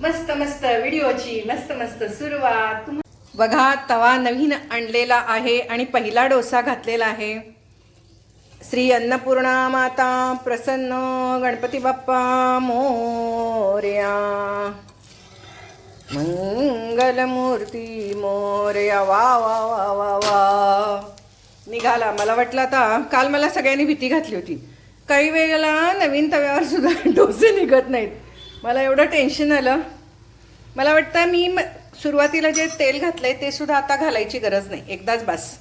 मस्त मस्त व्हिडिओची मस्त मस्त सुरुवात. बघा तवा नवीन आणलेला आहे आणि पहिला डोसा घातलेला आहे. श्री अन्नपूर्णा माता प्रसन्न गणपती बाप्पा मोर्या. मंगलमूर्ती मोर्या. वा वा वा वा वा. निघाला. मला वाटलं आता काल मला सगळ्यांनी भीती घातली होती. काही वेळेला नवीन तव्यावर सुद्धा डोसे निघत नाहीत. मला एवढं टेन्शन आलं. मला वाटतं मी म- सुरुवातीला जे तेल घातलंय ते सुद्धा आता घालायची गरज नाही. एकदाच बस.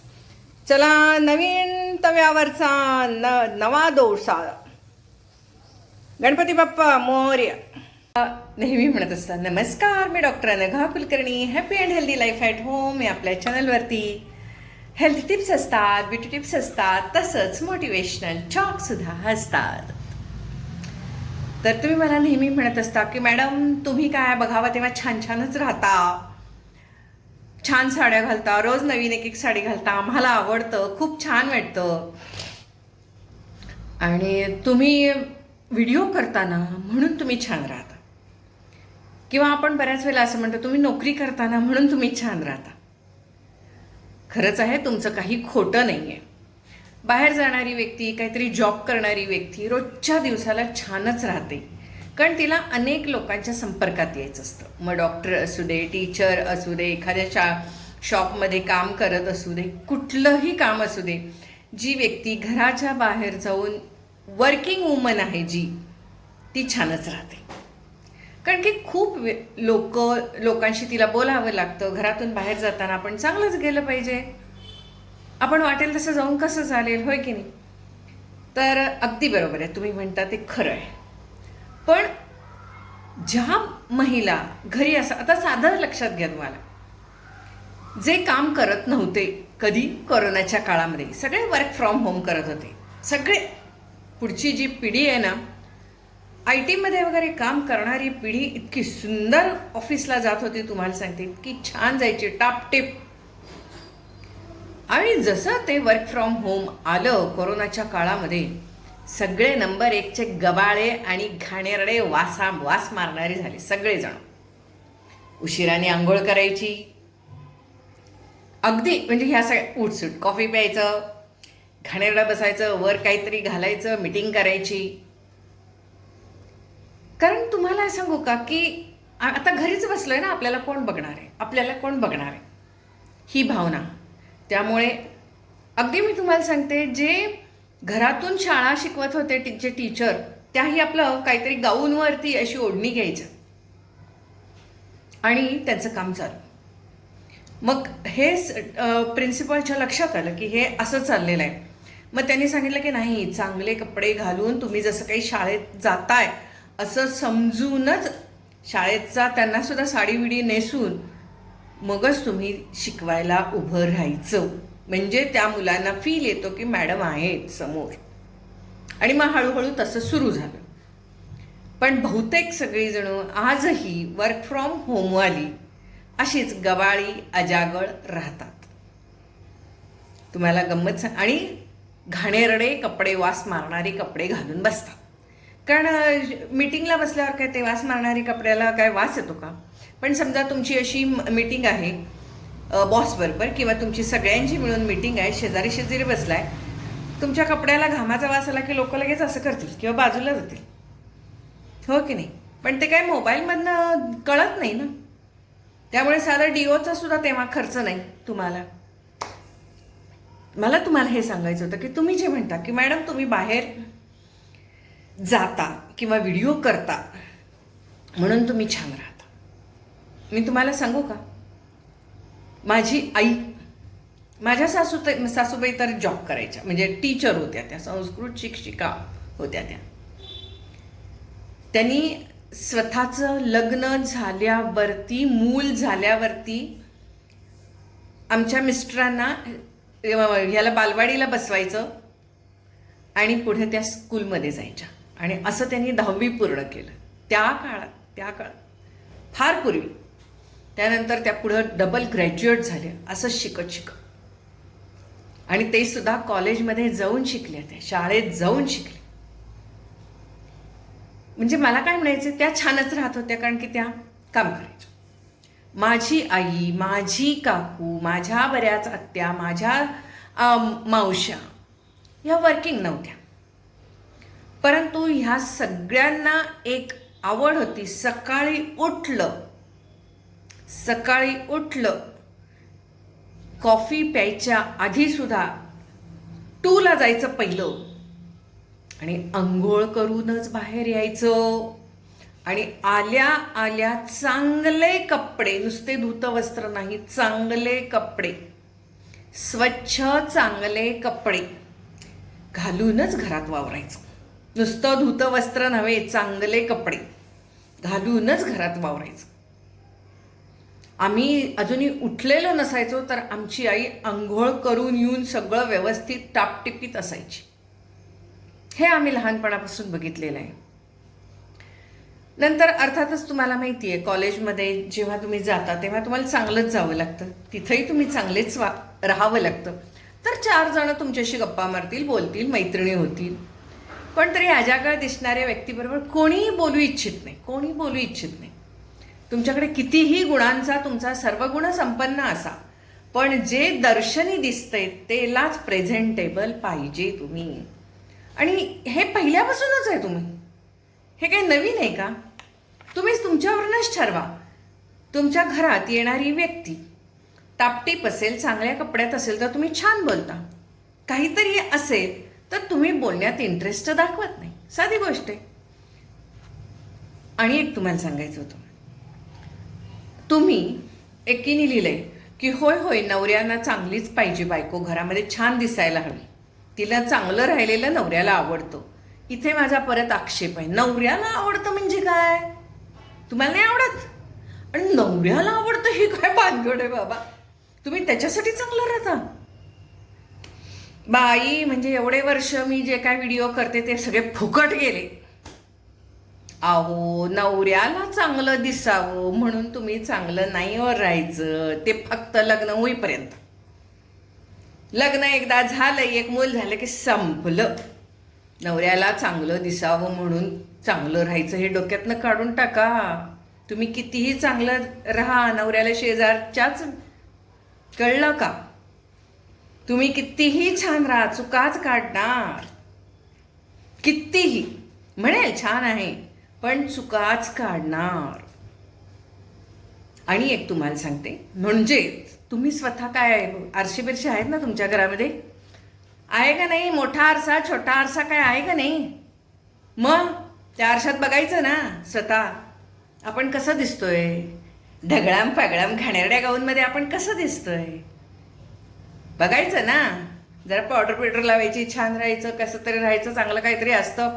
चला नवीन तव्यावरचा न नवा दोसा गणपती बाप्पा मोर्या. नेहमी म्हणत असतात नमस्कार मी doctor Anagha Kulkarni. Happy and healthy life at home या आपल्या चॅनलवरती हेल्थ टिप्स असतात ब्युटी टिप्स असतात तसंच मोटिवेशनल चॉक सुद्धा असतात. तर तुम्ही मला नेहमी म्हणत असता की मॅडम तुम्ही काय बघावं तेव्हा छान छानच राहता. छान साड्या घालता रोज नवीन एक एक साडी घालता. आम्हाला आवडतं खूप छान वाटतं. आणि तुम्ही व्हिडिओ करताना म्हणून तुम्ही छान राहता. किंवा आपण बऱ्याच वेळेला असं म्हणतो तुम्ही नोकरी करताना म्हणून तुम्ही छान राहता. खरंच आहे तुमचं काही खोटं नाही आहे बाहेर जाणारी व्यक्ती काहीतरी जॉब करणारी व्यक्ती रोजच्या दिवसाला छानच राहते. कारण तिला अनेक लोकांच्या संपर्कात यायचं असतं. मग डॉक्टर असू दे टीचर असू दे एखाद्या शा शॉपमध्ये काम करत असू दे कुठलंही काम असू दे जी व्यक्ती घराच्या बाहेर जाऊन वर्किंग वुमन आहे जी ती छानच राहते. कारण की खूप लोक लोकांशी तिला बोलावं लागतं. घरातून बाहेर जाताना आपण चांगलंच गेलं पाहिजे. आपण वाटेल तसं जाऊन कसं चालेल होय की नाही? तर अगदी बरोबर आहे तुम्ही म्हणता ते खरं आहे. पण ज्या महिला घरी असं आता साधं लक्षात घ्या तुम्हाला. जे काम करत नव्हते कधी कोरोनाच्या काळामध्ये सगळे वर्क फ्रॉम होम करत होते. सगळे पुढची जी पिढी आहे ना आय टीमध्ये वगैरे काम करणारी पिढी इतकी सुंदर ऑफिसला जात होती तुम्हाला सांगते इतकी छान जायची टापटिप. आणि जसं ते वर्क फ्रॉम होम आलं कोरोनाच्या काळामध्ये सगळे नंबर एकचे गबाळे आणि घाणेरडे वासा वास मारणारे झाले सगळेजण. उशिराने आंघोळ करायची. अगदी म्हणजे ह्या सगळ्या उठसूट कॉफी प्यायचं घाणेरडं बसायचं वर काहीतरी घालायचं मिटिंग करायची. कारण तुम्हाला सांगू का की आता घरीच बसलोय ना आपल्याला कोण बघणार आहे? आपल्याला कोण बघणार आहे? ही भावना. त्यामुळे अगदी मी तुम्हाला सांगते जे घरातून शाळा शिकवत होते जे टीचर त्याही आपलं काहीतरी गाऊनवरती अशी ओढणी घ्यायचं. आणि त्यांचं काम चालू. मग हे प्रिन्सिपलच्या लक्षात आलं की हे असं चाललेलं आहे. मग त्यांनी सांगितलं की नाही चांगले कपडे घालून तुम्ही जसं काही शाळेत जाताय असं समजूनच शाळेचा त्यांना सुद्धा साडी विडी नेसून मगच तुम्ही शिकवायला उभं राहायचं. म्हणजे त्या मुलांना फील येतो की मॅडम आहेत समोर. आणि मग हळूहळू तसं सुरू झालं. पण बहुतेक सगळीजण आजही वर्क फ्रॉम होमवाली अशीच गवाळी अजागळ राहतात. तुम्हाला गंमत आणि घाणेरडे कपडे वास मारणारे कपडे घालून बसतात. कारण मीटिंगला बसल्यावर काय ते वास मारणारी कपड्याला काय वास येतो का? पण समजा तुमची अशी मीटिंग आहे बॉस बरोबर किंवा तुमची सगळ्यांची मिळून मीटिंग आहे शेजारी शेजारी बसलाय तुमच्या कपड्याला घामाचा वास आला की लोक लगेच असं करतील किंवा बाजूला जातील. हो की नाही? पण ते काय मोबाईलमधनं कळत नाही ना? त्यामुळे साधं डिओचा सुद्धा तेव्हा खर्च नाही तुम्हाला. मला तुम्हाला हे सांगायचं होतं की तुम्ही जे म्हणता की मॅडम तुम्ही बाहेर जाता किंवा व्हिडिओ करता म्हणून तुम्ही छान राहता. मी तुम्हाला सांगू का? माझी आई माझ्या सासू सासूबाई तर जॉब करायच्या. म्हणजे टीचर होत्या त्या संस्कृत शिक्षिका होत्या त्या. त्यांनी स्वतःचं लग्न झाल्यावरती मूल झाल्यावरती आमच्या मिस्टरांना ह्याला बालवाडीला बसवायचं आणि पुढे त्या स्कूलमध्ये जायच्या. आणि असं त्यांनी दहावी पूर्ण केलं. त्या काळात त्या काळात. फार पूर्वी. त्यानंतर त्या पुढं डबल ग्रॅज्युएट झाले असं शिकत शिकत. आणि ते सुद्धा कॉलेजमध्ये जाऊन शिकले त्या शाळेत जाऊन शिकले म्हणजे मला काय म्हणायचं त्या छानच राहत होत्या कारण की त्या काम करायच्या. माझी आई माझी काकू माझ्या बऱ्याच आत्या माझ्या मावश्या ह्या वर्किंग नव्हत्या. परंतु ह्या सगळ्यांना एक आवड होती. सकाळी उठलं. सकाळी उठलं. कॉफी प्यायच्या आधीसुद्धा टूला जायचं पहिलं. आणि आंघोळ करूनच बाहेर यायचं. आणि आल्या आल्या चांगले कपडे नुसते धुत वस्त्र नाही चांगले कपडे. स्वच्छ चांगले कपडे. घालूनच घरात वावरायचं. नुसतं धुतं वस्त्र नव्हे चांगले कपडे. घालूनच घरात वावरायचं. आम्ही अजूनही उठलेलो नसायचो तर आमची आई आंघोळ करून येऊन सगळं व्यवस्थित टापटिपीत असायची. हे आम्ही लहानपणापासून बघितलेलं आहे. नंतर अर्थातच तुम्हाला माहिती आहे कॉलेजमध्ये जेव्हा तुम्ही जाता तेव्हा तुम्हाला चांगलंच जावं लागतं. तिथंही तुम्ही चांगलेच वा राहावं लागतं. तर चार जणं तुमच्याशी गप्पा मारतील बोलतील मैत्रिणी होतील. पण तरी अजागळ दिसणाऱ्या व्यक्तीबरोबर कोणीही बोलू इच्छित नाही. कोणी बोलू इच्छित नाही. तुमच्याकडे कितीही गुणांचा तुमचा सर्व गुण संपन्न असा पण जे दर्शनी दिसतंय तेलाच प्रेझेंटेबल पाहिजे तुम्ही. आणि हे पहिल्यापासूनच आहे तुम्ही. हे काही नवीन आहे का? तुम्हीच तुमच्यावरूनच ठरवा. तुमच्या घरात येणारी व्यक्ती तापटीप असेल चांगल्या कपड्यात असेल तर तुम्ही छान बोलता. काहीतरी असेल तर तुम्ही बोलण्यात इंटरेस्ट दाखवत नाही. साधी गोष्ट आहे. आणि एक तुम्हाला सांगायचं होतं. तुम्ही एकीने लिहिलंय की होय होय नवऱ्यांना चांगलीच पाहिजे बायको. घरामध्ये छान दिसायला हवी. तिला चांगलं राहिलेलं नवऱ्याला आवडतं. इथे माझा परत आक्षेप आहे. नवऱ्याला आवडतं म्हणजे काय? तुम्हाला नाही आवडत? आणि नवऱ्याला आवडतं ही काय बांधगड आहे बाबा? तुम्ही त्याच्यासाठी चांगलं राहता. बाई म्हणजे एवढे वर्ष मी जे काय व्हिडिओ करते ते सगळे फुकट गेले. अहो नवऱ्याला चांगलं दिसावं म्हणून तुम्ही चांगलं नाही राहायचं. ते फक्त लग्न होईपर्यंत. लग्न एकदा झालं एक मूल झालं की संपलं. नवऱ्याला चांगलं दिसावं म्हणून चांगलं राहायचं हे डोक्यातनं काढून टाका. तुम्ही कितीही चांगलं राहा नवऱ्याला शेजारच्याच. कळलं का? तुम्ही कितीही छान राहा चुकाच काढणार. कितीही. म्हणेल छान आहे पण चुकाच काढणार. आणि एक तुम्हाला सांगते म्हणजे तुम्ही स्वतः काय आरशी बिरशी आहेत ना तुमच्या घरामध्ये? आहे का नाही? मोठा आरसा छोटा आरसा काय आहे का नाही? मग त्या आरशात बघायचं ना स्वतः. आपण कसं दिसतोय? ढगळाम पागळाम घाणेरड्या गाऊनमध्ये आपण कसं दिसतोय? बघायचं ना. जरा पावडर पिवडर लावायची छान राहायचं कसं तरी राहायचं चांगलं काहीतरी असतं.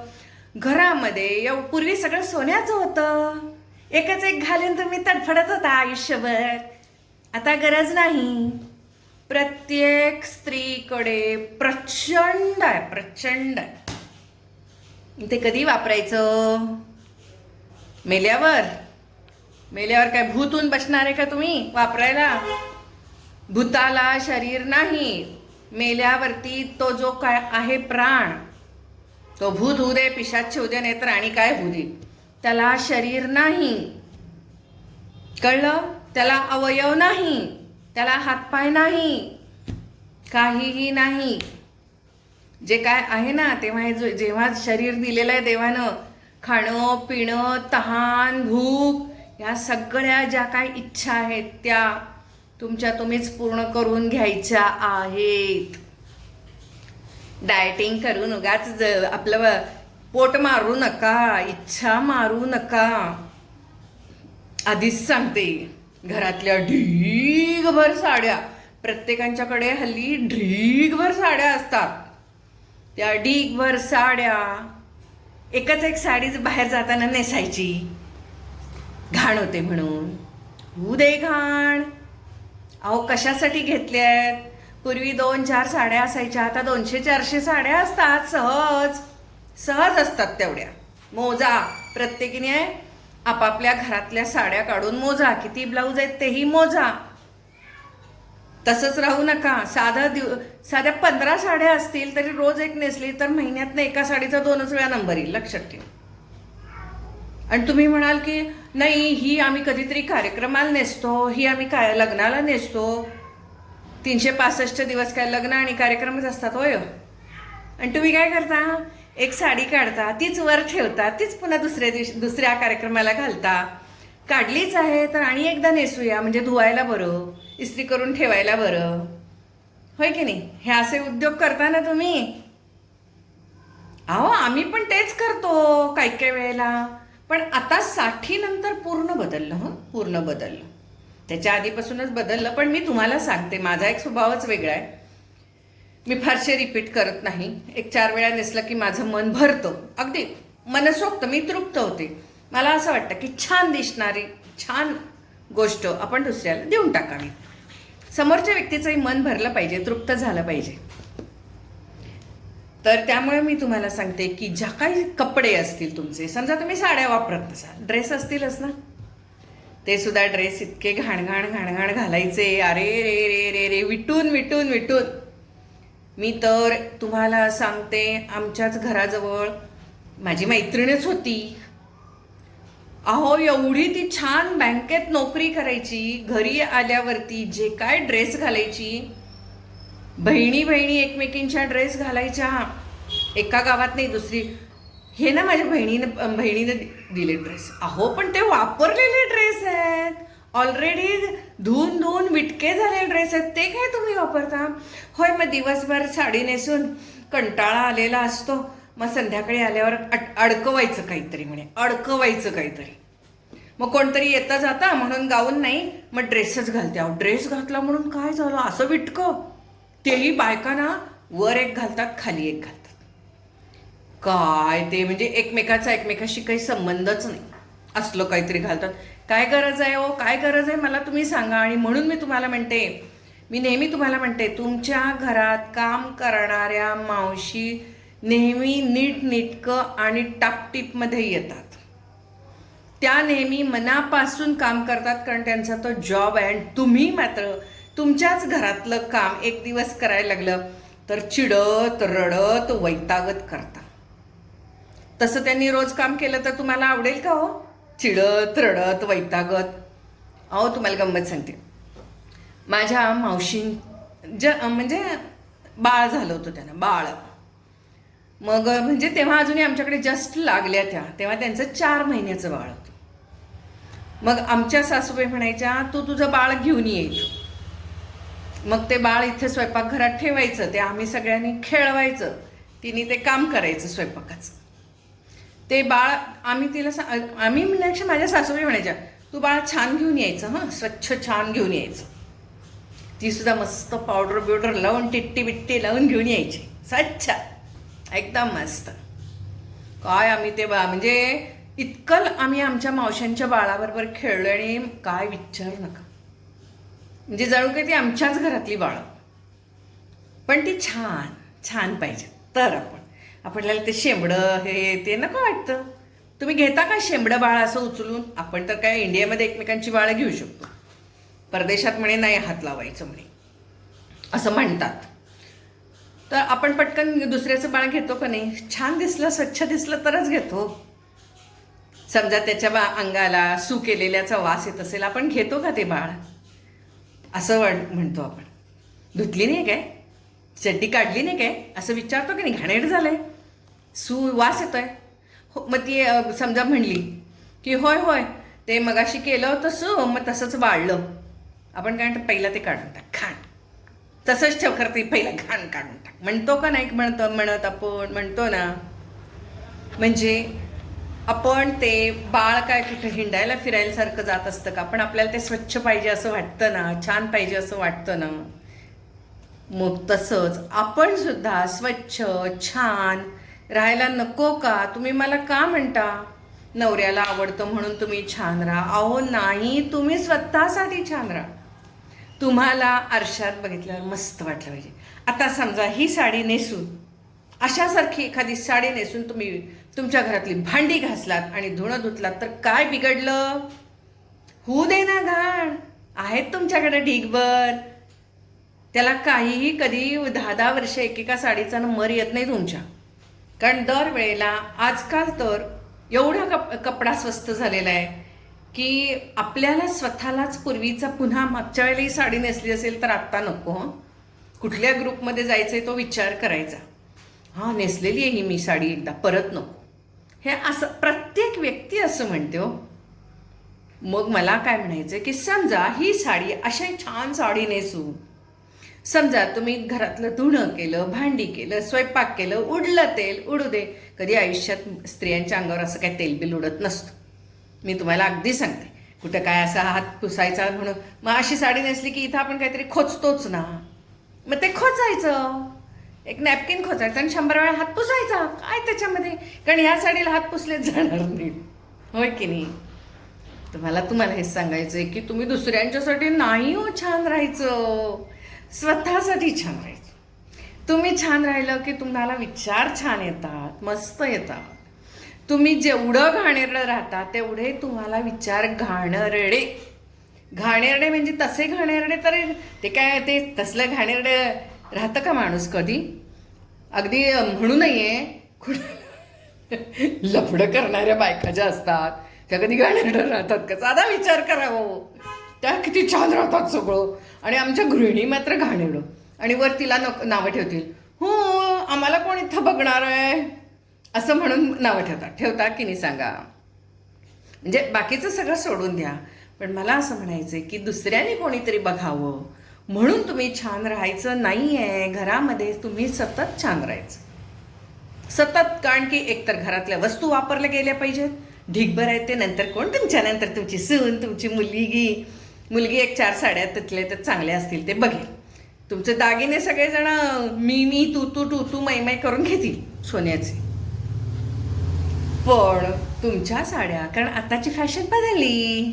घरामध्ये एव पूर्वी सगळं सोन्याचं होतं. एकच एक घालून तुम्ही तडफडत होता आयुष्यभर. आता गरज नाही. प्रत्येक स्त्रीकडे प्रचंड आहे प्रचंड आहे. ते कधी वापरायचं? मेल्यावर. मेल्यावर काय भूतून बसणार आहे का तुम्ही वापरायला? भूताला शरीर नाही. मेल्यावरती तो जो काय आहे प्राण तो भूत होऊ दे पिशाच होऊ दे नाही तर आणि काय होऊ दे. त्याला शरीर नाही. कळलं? त्याला अवयव नाही. त्याला हातपाय नाही. काहीही नाही. जे काय आहे ना तेव्हा हे जो- जेव्हा शरीर दिलेलं आहे देवानं खाणं पिणं तहान भूक ह्या सगळ्या ज्या काय इच्छा आहेत त्या तुमच्या तुम्हीच पूर्ण करून घ्यायच्या आहेत. डायटिंग करून उगाच ज- आपलं पोट मारू नका इच्छा मारू नका. आधीच सांगते घरातल्या ढीगभर साड्या प्रत्येकांच्याकडे हल्ली ढीगभर साड्या असतात. त्या ढीगभर साड्या एकच एक साडीच बाहेर जाताना नेसायची. घाण होते म्हणून. होऊ दे घाण. अहो कशासाठी घेतल्यात? पूर्वी दोन चार साड्या असायच्या आता दोनशे चारशे साड्या असतात सहज. सहज असतात तेवढ्या. मोजा. प्रत्येकीने आपापल्या घरातल्या साड्या काढून मोजा. किती ब्लाऊज आहेत तेही मोजा. तसंच राहू नका. साधं दिव साध्या पंधरा साड्या असतील तरी रोज एक नेसली तर महिन्यातनं एका साडीचा दोनच वेळा नंबर येईल. लक्षात ठेवा. आणि तुम्ही म्हणाल की नाही ही आम्ही कधीतरी कार्यक्रमाला नेसतो ही आम्ही काय लग्नाला नेसतो. तीनशे पासष्ट दिवस काय लग्न आणि कार्यक्रमच असतात होय. आणि तुम्ही काय करता? एक साडी काढता तीच वर ठेवता तीच पुन्हा दुसऱ्या दिवशी दुसऱ्या कार्यक्रमाला घालता. काढलीच आहे तर आणि एकदा नेसूया म्हणजे धुवायला बरं इस्त्री करून ठेवायला बरं. होय की नाही? हे असे उद्योग करता ना तुम्ही? अहो आम्ही पण तेच करतो काही काही वेळेला. पण आता साठीनंतर पूर्ण बदललं हं? पूर्ण बदललं. त्याच्या आधीपासूनच बदललं पण मी तुम्हाला सांगते माझा एक स्वभावच वेगळा आहे. मी फारसे रिपीट करत नाही. एक चार वेळा नेसलं की माझं मन भरतं. अगदी मनसोक्त मी तृप्त होते. मला असं वाटतं की छान दिसणारी छान गोष्ट आपण दुसऱ्याला देऊन टाकावी. समोरच्या व्यक्तीचंही मन भरलं पाहिजे तृप्त झालं पाहिजे. तर त्यामुळे मी तुम्हाला सांगते की ज्या काही कपडे असतील तुमचे समजा तुम्ही साड्या वापरत नसाल ड्रेस असतीलच ना? ते सुद्धा ड्रेस इतके घाणघाण घाणघाण घालायचे. अरे रे रे रे रे विटून विटून विटून. मी तर तुम्हाला सांगते आमच्याच घराजवळ माझी मैत्रिणीच होती. अहो एवढी ती छान बँकेत नोकरी करायची. घरी आल्यावरती जे काय ड्रेस घालायची बहिणी बहिणी एकमेकींच्या ड्रेस घालायच्या. एका गावात नाही दुसरी. हे ना माझ्या बहिणीनं बहिणीने दि- दिले ड्रेस अहो पण ते वापरलेले ड्रेस आहेत. ऑलरेडी धुवून धुवून विटके झालेले ड्रेस आहेत. ते काय तुम्ही वापरता? होय मग दिवसभर साडी नेसून कंटाळा आलेला असतो. मग संध्याकाळी आल्यावर अट अडकवायचं काहीतरी म्हणे. अडकवायचं काहीतरी. मग कोणतरी येता जाता म्हणून गाऊन नाही मग ड्रेसच घालते. अहो ड्रेस घातला म्हणून काय झालं? असं विटकं. तेही बायकांना वर एक घालतात खाली एक घालतात. काय ते म्हणजे एकमेकाचा एकमेकाशी काही संबंधच नाही. असलं काहीतरी घालतात. काय गरज आहे हो? काय गरज आहे? मला तुम्ही सांगा. आणि म्हणून मी तुम्हाला म्हणते मी नेहमी तुम्हाला म्हणते तुमच्या घरात काम करणाऱ्या मावशी नेहमी नीटनीटकं आणि टापटीपमध्ये येतात. त्या नेहमी मनापासून काम करतात कारण त्यांचा तो जॉब आहे. आणि तुम्ही मात्र तुमच्याच घरातलं काम एक दिवस करायला लागलं तर चिडत रडत वैतागत करता. तसं त्यांनी रोज काम केलं तर तुम्हाला आवडेल का हो? चिडत रडत वैतागत. अहो तुम्हाला गंमत सांगते. माझ्या मावशीं ज म्हणजे बाळ झालं होतं त्यांना बाळ. मग म्हणजे तेव्हा अजूनही आमच्याकडे जस्ट लागल्या त्या तेव्हा त्यांचं चार महिन्याचं बाळ होतं. मग आमच्या सासूबाई म्हणायच्या तू तुझं बाळ घेऊन येईल मग ते बाळ इथे स्वयंपाकघरात ठेवायचं ते आम्ही सगळ्यांनी खेळवायचं तिने ते काम करायचं स्वयंपाकाचं. ते बाळ आम्ही तिला सा आम्ही म्हणण्यापेक्षा माझ्या सासूबाई म्हणायच्या तू बाळ छान घेऊन यायचं हां स्वच्छ छान घेऊन यायचं. ती सुद्धा मस्त पावडर बिवडर लावून टिट्टी बिट्टी लावून घेऊन यायची. स्वच्छ एकदम मस्त. काय आम्ही ते बा म्हणजे इतकं आम्ही आमच्या मावशांच्या बाळाबरोबर खेळलो आणि काय विचार नका. म्हणजे जणू काही ती आमच्याच घरातली बाळं. पण ती छान छान पाहिजे. तर आपण आपल्याला ते शेंबडं हे ते नको वाटतं. तुम्ही घेता का शेंबडं बाळ असं उचलून? आपण तर काय इंडियामध्ये एकमेकांची बाळं घेऊ शकतो. परदेशात म्हणे नाही हात लावायचं म्हणे. असं म्हणतात. तर आपण पटकन दुसऱ्याचं बाळ घेतो का नाही? छान दिसलं स्वच्छ दिसलं तरच घेतो. समजा त्याच्या बा अंगाला सू केलेल्याचा वास येत असेल आपण घेतो का ते बाळ? असं वाट म्हणतो आपण. धुतली नाही काय? चड्डी काढली नाही काय? असं विचारतो की नाही? घाणेर झालं आहे सू वास आहे हो मग ती समजा म्हणली की होय होय ते मगाशी केलं होतं सू मग तसंच वाढलं आपण काय म्हणतो? पहिला ते काढून टाक घाण. तसंच ठेव खरं ते पहिला घाण काढून टाक. म्हणतो का नाही? म्हणतो म्हणत आपण म्हणतो ना. म्हणजे आपण ते बाळ काय कुठे हिंडायला फिरायला सारखं जात असतं का? पण आपल्याला ते स्वच्छ पाहिजे असं वाटतं ना छान पाहिजे असं वाटतं ना. मग तसंच आपण सुद्धा स्वच्छ छान राहायला नको का? तुम्ही मला का म्हणता? नवऱ्याला आवडतं म्हणून तुम्ही छान राहा. अहो नाही तुम्ही स्वतःसाठी छान राहा. तुम्हाला आरशात बघितल्यावर मस्त वाटलं पाहिजे. आता समजा ही साडी नेसून अशासारखी एखादी साडी नेसून तुम्ही तुमच्या घरातली भांडी घासलात आणि धुणं धुतलात तर काय बिघडलं? होऊ दे ना घाण. आहेत तुमच्याकडे ढीगभर. त्याला काहीही कधी दहा दहा वर्ष एकेका साडीचा मर येत नाही तुमच्या. कारण दरवेळेला आजकाल तर एवढा कप कपडा स्वस्त झालेला आहे की आपल्याला स्वतःलाच पूर्वीचा पुन्हा मागच्या वेळेला ही साडी नेसली असेल तर आत्ता नको हं. कुठल्या ग्रुपमध्ये जायचं आहे तो विचार करायचा. हां नेसलेली आहे ही मी साडी एकदा परत नको. हे असं प्रत्येक व्यक्ती असं म्हणते हो. मग मला काय म्हणायचं की समजा ही साडी अशा छान साडी नेसू समजा तुम्ही घरातलं धुणं केलं भांडी केलं स्वयंपाक केलं उडलं तेल उडू दे. कधी आयुष्यात स्त्रियांच्या अंगावर असं काही तेलबिल उडत नसतं. मी तुम्हाला अगदी सांगते. कुठं काय असा हात पुसायचा म्हणून. मग अशी साडी नेसली की इथं आपण काहीतरी खोचतोच ना. मग ते खोचायचं. एक नॅपकिन खोचायचं आणि शंभर वेळा हात पुसायचा. काय त्याच्यामध्ये? कारण ह्या साडीला हात पुसलेच जाणार नाही होय की नाही? तुम्हाला तुम्हाला हेच सांगायचं आहे की तुम्ही दुसऱ्यांच्यासाठी नाही हो छान राहायचं. स्वतःसाठी छान राहायचं. तुम्ही छान राहिलं की तुम्हाला विचार छान येतात मस्त येतात. तुम्ही जेवढं घाणेरडं राहता तेवढे तुम्हाला विचार घाणेरडे. घाणेरडे म्हणजे तसे घाणेरडे तर ते काय ते तसलं घाणेरडे राहतं का माणूस कधी? अगदी म्हणू नये. लफडं करणाऱ्या बायका ज्या असतात त्या कधी घाणेरडं राहतात का? साधा विचार करावं हो. त्या किती छान राहतात सगळं. आणि आमच्या गृहिणी मात्र घाणेरडं. आणि वर तिला नको नावं ठेवतील. हो आम्हाला कोण इथं बघणार आहे? असं म्हणून नावं ठेवतात. ठेवता की नाही सांगा? म्हणजे बाकीचं सगळं सोडून द्या. पण मला असं म्हणायचं आहे की दुसऱ्याने कोणीतरी बघावं. म्हणून तुम्ही छान राहायचं नाही आहे घरामध्ये तुम्ही सतत छान राहायचं. सतत कारण की एकतर घरातल्या वस्तू वापरल्या गेल्या पाहिजेत. ढीगभर आहेत ते नंतर कोण? तुमच्या नंतर तुमची सून तुमची मुलगी. मुलगी एक चार साड्या तिथले तर चांगल्या असतील ते बघेल. तुमचे दागिने सगळेजण मी मी तू तू तू तू मै मै करून घेतील सोन्याचे. पण तुमच्या साड्या कारण आताची फॅशन बदलली.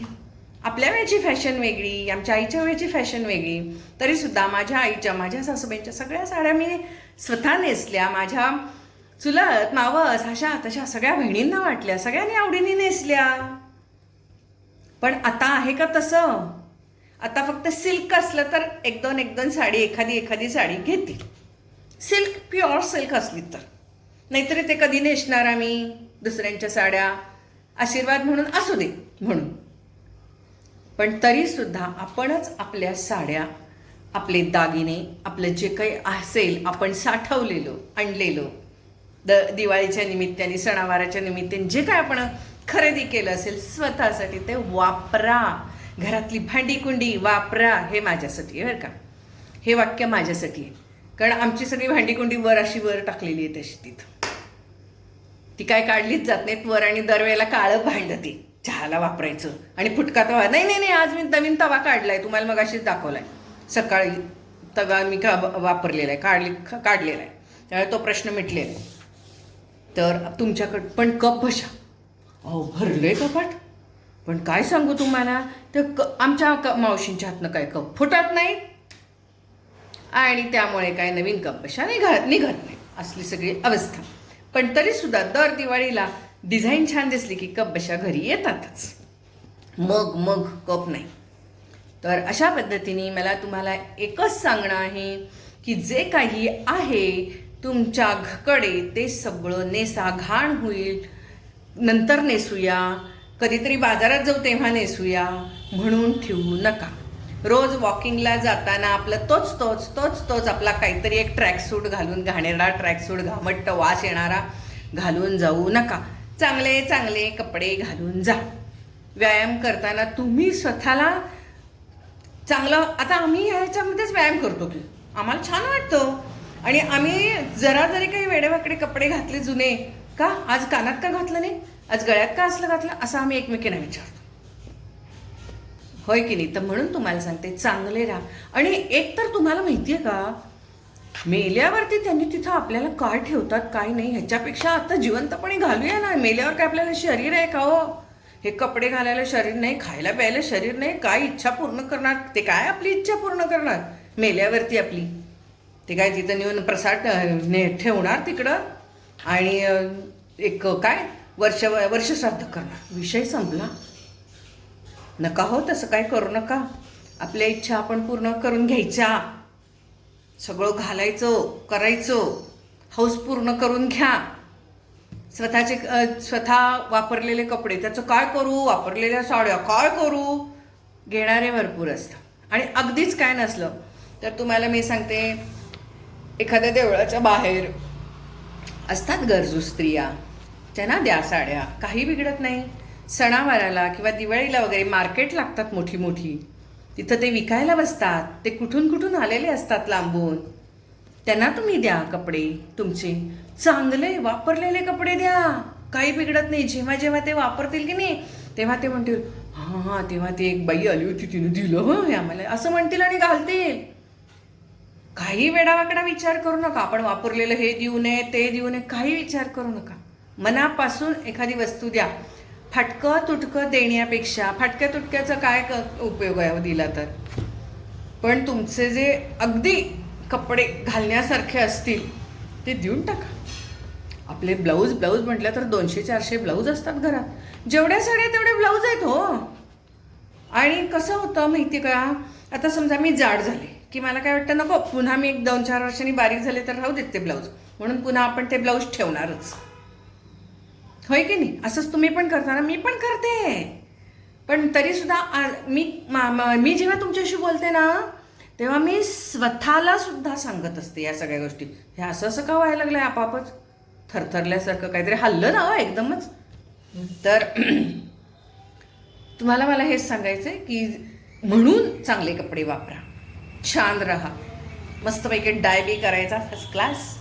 आपल्या वेळची फॅशन वेगळी आमच्या आईच्या वेळची फॅशन वेगळी. तरी सुद्धा माझ्या आईच्या माझ्या सासूबाईंच्या सगळ्या साड्या मी स्वतः नेसल्या. माझ्या चुलत मावस अशा तशा सगळ्या बहिणींना वाटल्या. सगळ्यांनी आवडीने नेसल्या. पण आता आहे का तसं? आता फक्त सिल्क असलं तर एक दोन एक दोन साडी एखादी एखादी साडी घेतील. सिल्क प्युअर सिल्क असली तर. नाहीतरी ते कधी नेसणार आम्ही दुसऱ्यांच्या साड्या? आशीर्वाद म्हणून असू दे म्हणून. पण तरीसुद्धा आपणच आपल्या साड्या आपले दागिने आपलं जे काही असेल आपण साठवलेलो आणलेलो. द दिवाळीच्या निमित्ताने सणावाराच्या निमित्ताने जे काय आपण खरेदी केलं असेल स्वतःसाठी ते वापरा. घरातली भांडीकुंडी वापरा हे माझ्यासाठी आहे बरं का? हे वाक्य माझ्यासाठी आहे. कारण आमची सगळी भांडीकुंडी वर अशी वर टाकलेली आहे तशी तिथं. ती काय काढलीच जात नाहीत वर आणि दरवेळेला काळं भांडते. चहाला वापरायचं. आणि फुटका तवा नाही नाही नाही आज मी नवीन तवा काढलाय. तुम्हाला मग अशीच दाखवलाय. सकाळी तवा मी का वापरलेला आहे काढली काढलेला आहे त्यामुळे तो प्रश्न मिटलेला आहे. तर तुमच्याकडं पण कप बशा अहो भरले कपाट. पण काय सांगू तुम्हाला? तर क आमच्या क मावशींच्या हातनं काय कप फुटत नाही. आणि त्यामुळे काय नवीन कप बशा निघत निघत नाही. असली सगळी अवस्था. पण तरीसुद्धा दर दिवाळीला डिझाईन छान दिसली की कप बशा घरी येतातच. मग मग कप नाही. तर अशा पद्धतीने मला तुम्हाला एकच सांगणं आहे की जे काही आहे तुमच्याकडे ते सगळं नेसा घाण होईल. नंतर नेसूया. कधीतरी बाजारात जाऊ तेव्हा नेसूया. म्हणून ठेवू नका. रोज वॉकिंगला जाताना आपलं तोच तोच तोच तोच आपला काहीतरी एक ट्रॅकसूट घालून घाणेरडा ट्रॅकसूट घामट्ट वास येणारा घालून जाऊ नका. चांगले चांगले कपडे घालून जा. व्यायाम करताना तुम्ही स्वतःला चांगलं आता आम्ही ह्याच्यामध्येच व्यायाम करतो की आम्हाला छान वाटतं. आणि आम्ही जरा जरी काही वेडेवाकडे कपडे घातले जुने का आज कानात का घातलं नाही? आज गळ्यात का असलं घातलं? असं आम्ही एकमेकींना विचारतो. होय की नाही? तर म्हणून तुम्हाला सांगते चांगले राहा. आणि एक तर तुम्हाला माहिती आहे का मेल्यावरती त्यांनी तिथं आपल्याला काय ठेवतात काय नाही. ह्याच्यापेक्षा आता जिवंतपणे घालूया ना. मेल्यावर काय आपल्याला शरीर आहे का हो? हे कपडे घालायला शरीर नाही खायला प्यायला शरीर नाही काय इच्छा पूर्ण करणार? ते काय आपली इच्छा पूर्ण करणार? मेल्यावरती आपली. ते काय तिथं नेऊन प्रसाद ने ठेवणार तिकडं? आणि एक काय? वर्ष वर्षश्राद्ध करणार. विषय संपला. नका हो तसं काय करू नका. आपल्या इच्छा आपण पूर्ण करून घ्यायच्या. सगळं घालायचं करायचं हौस पूर्ण करून घ्या. स्वतःचे स्वतः वापरलेले कपडे त्याचं काय करू? वापरलेल्या साड्या काय करू? घेणारे भरपूर असतात. आणि अगदीच काय नसलं तर तुम्हाला मी सांगते एखाद्या देवळाच्या बाहेर असतात गरजू स्त्रिया. त्यांना द्या साड्या काही बिघडत नाही. सणावाराला किंवा दिवाळीला वगैरे मार्केट लागतात मोठी मोठी तिथं ते विकायला बसतात. ते कुठून कुठून आलेले असतात लांबून. त्यांना तुम्ही द्या कपडे तुमचे. चांगले वापरलेले कपडे द्या. काही बिघडत नाही. जेव्हा जेव्हा ते वापरतील की नाही तेव्हा ते म्हणतील हां हां तेव्हा ती एक बाई आली होती तिने दिलं हो हे आम्हाला. असं म्हणतील आणि घालतील. काही वेडावाकडा विचार करू नका. आपण वापरलेलं हे देऊ नये ते देऊ नये. काही विचार करू नका. मनापासून एखादी वस्तू द्या. फाटकं तुटकं देण्यापेक्षा फाटक्या तुटक्याचा काय क उपयोग आहे हो दिला तर? पण तुमचे जे अगदी कपडे घालण्यासारखे असतील ते देऊन टाका. आपले ब्लाऊज ब्लाऊज म्हटलं तर दोनशे चारशे ब्लाऊज असतात घरात. जेवढ्या साड्या तेवढे ब्लाऊज आहेत हो. आणि कसं होतं माहिती का? आता समजा मी जाड झाले की मला काय वाटतं नको पुन्हा मी एक दोन चार वर्षांनी बारीक झाले तर राहू देत ते ब्लाऊज. म्हणून पुन्हा आपण ते ब्लाऊज ठेवणारच. होय की नाही? असंच तुम्ही पण करता ना? मी पण करते. पण तरी सुद्धा मी मा- मा- मी जेव्हा तुमच्याशी बोलते ना तेव्हा मी स्वतःला सुद्धा सांगत असते या सगळ्या गोष्टी. हे असं असं का व्हायला लागलंय आपापच? थरथरल्यासारखं काहीतरी हल्लं ना हो एकदमच. तर तुम्हाला मला हेच सांगायचं आहे की म्हणून चांगले कपडे वापरा. छान राहा. मस्तपैकी डाय बी करायचा फर्स्ट क्लास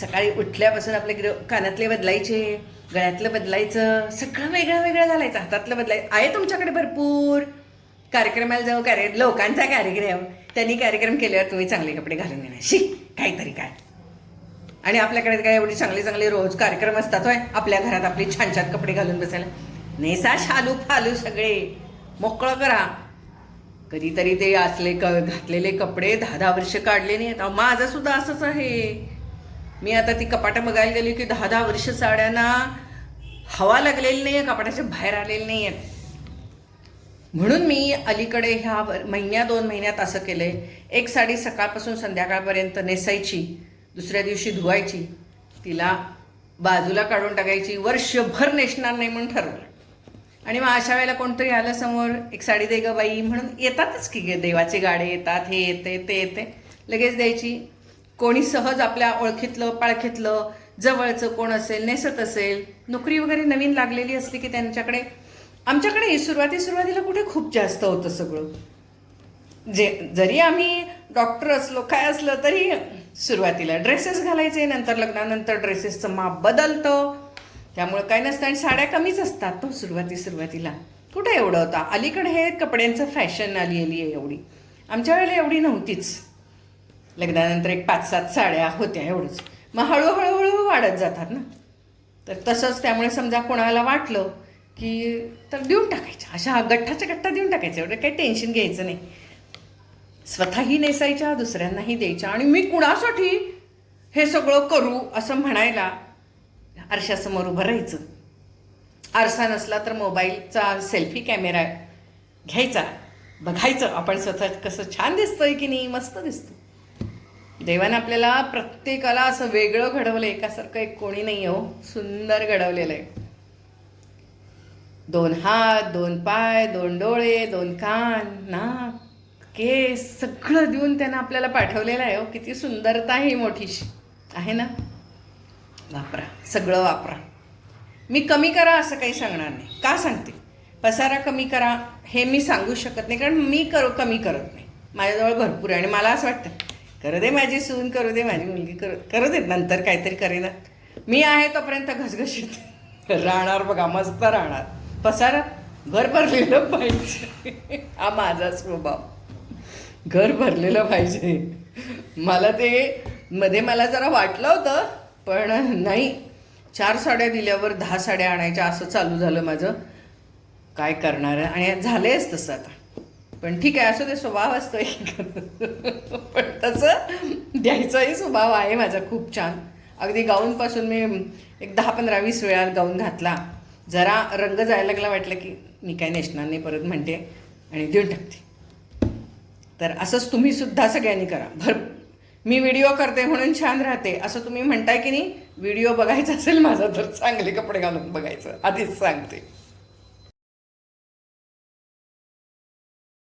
सकाळी उठल्यापासून आपले कानातले बदलायचे. गळ्यातलं बदलायचं सगळं वेगळं वेगळं घालायचं हातातलं बदलायचं आहे तुमच्याकडे भरपूर कार्यक्रमाला जाऊ कार्य लोकांचा कार्यक्रम. त्यांनी कार्यक्रम केल्यावर तुम्ही चांगले कपडे घालून येणार. शिक काहीतरी काय. आणि आपल्याकडे काय एवढी चांगले चांगले रोज कार्यक्रम असतात होय आपल्या घरात आपले छान छान कपडे घालून बसायला. नेसा शालू फालू सगळे. मोकळं करा. कधीतरी ते असले क घातलेले कपडे दहा दहा वर्ष काढले नाही आता माझं सुद्धा असंच आहे. मी आता ती कपाटं बघायला गेली की दहा दहा वर्ष साड्यांना हवा लागलेली नाही आहे कपाटाच्या बाहेर आलेली नाही आहेत म्हणून मी अलीकडे ह्या महिन्या दोन महिन्यात असं केलं आहे एक साडी सकाळपासून संध्याकाळपर्यंत नेसायची दुसऱ्या दिवशी धुवायची. तिला बाजूला काढून टाकायची वर्षभर नेसणार नाही म्हणून ठरवलं. आणि मग अशा वेळेला कोणतरी आलं समोर एक साडी दे ग बाई म्हणून येतातच की देवाचे गाडे येतात हे येते ते येते. लगेच द्यायची. कोणी सहज आपल्या ओळखीतलं पाळखीतलं जवळचं कोण असेल नेसत असेल नोकरी वगैरे नवीन लागलेली असली की त्यांच्याकडे आमच्याकडे सुरुवाती सुरुवातीला कुठे खूप जास्त होतं सगळं. जे जरी आम्ही डॉक्टर असलो काय असलं तरी सुरुवातीला ड्रेसेस घालायचे नंतर लग्नानंतर ड्रेसेसचं माप बदलतं. त्यामुळे काय नसतं आणि साड्या कमीच असतात तो सुरुवाती सुरुवातीला. कुठे एवढं होता? अलीकडे हे कपड्यांचं फॅशन आली आली आहे एवढी. आमच्या वेळेला एवढी नव्हतीच. लग्नानंतर एक पाच सात साड्या होत्या एवढंच. मग हळूहळू हळूहळू वाढत जातात ना. तर तसंच त्यामुळे समजा कोणाला वाटलं की तर देऊन टाकायच्या. अशा गठ्ठाच्या गठ्ठा देऊन टाकायच्या. एवढं काही टेन्शन घ्यायचं नाही. स्वतःही नेसायच्या दुसऱ्यांनाही द्यायच्या. आणि मी कुणासाठी हे सगळं करू असं म्हणायला आरशासमोर उभं राहायचं? आरसा नसला तर मोबाईलचा सेल्फी कॅमेरा घ्यायचा. बघायचं आपण स्वतः कसं छान दिसतंय की नाही मस्त दिसतं देवानं आपल्याला प्रत्येकाला असं वेगळं घडवलं एकासारखं एक कोणी नाही हो. सुंदर घडवलेलं आहे. दोन हात दोन पाय दोन डोळे दोन कान नाक केस सगळं देऊन त्यानं आपल्याला पाठवलेलं आहे हो. किती सुंदरता ही मोठीशी. आहे ना? वापरा. सगळं वापरा. मी कमी करा असं काही सांगणार नाही. का सांगते? पसारा कमी करा हे मी सांगू शकत नाही कारण मी करो कमी करत नाही. माझ्याजवळ भरपूर आहे आणि मला असं वाटतं करू दे माझी सून करू दे माझी मुलगी करू करू देत नंतर काहीतरी करेन. मी आहे तोपर्यंत घसघशीत. राहणार बघा मस्त राहणार. पसार घर भरलेलं पाहिजे. हा माझा स्वभाव. घर भरलेलं पाहिजे. मला ते मध्ये मला जरा वाटलं होतं पण नाही. चार साड्या दिल्यावर दहा साड्या आणायच्या असं चालू झालं माझं. काय करणार? आणि झाले आहेच तसं आता. पण ठीक आहे असं ते स्वभाव असतो एक. पण तसं द्यायचाही स्वभाव आहे माझा खूप छान. अगदी गाऊनपासून मी एक दहा पंधरा वीस वेळा गाऊन घातला. जरा रंग जायला लागला वाटलं की मी काय नेसणार नाही परत म्हणते आणि देऊन टाकते. तर असंच तुम्ही सुद्धा सगळ्यांनी करा. भर मी व्हिडिओ करते म्हणून छान राहते. असं तुम्ही म्हणताय की नाही व्हिडिओ बघायचा असेल माझा तर चांगले कपडे घालून बघायचं. आधीच सांगते.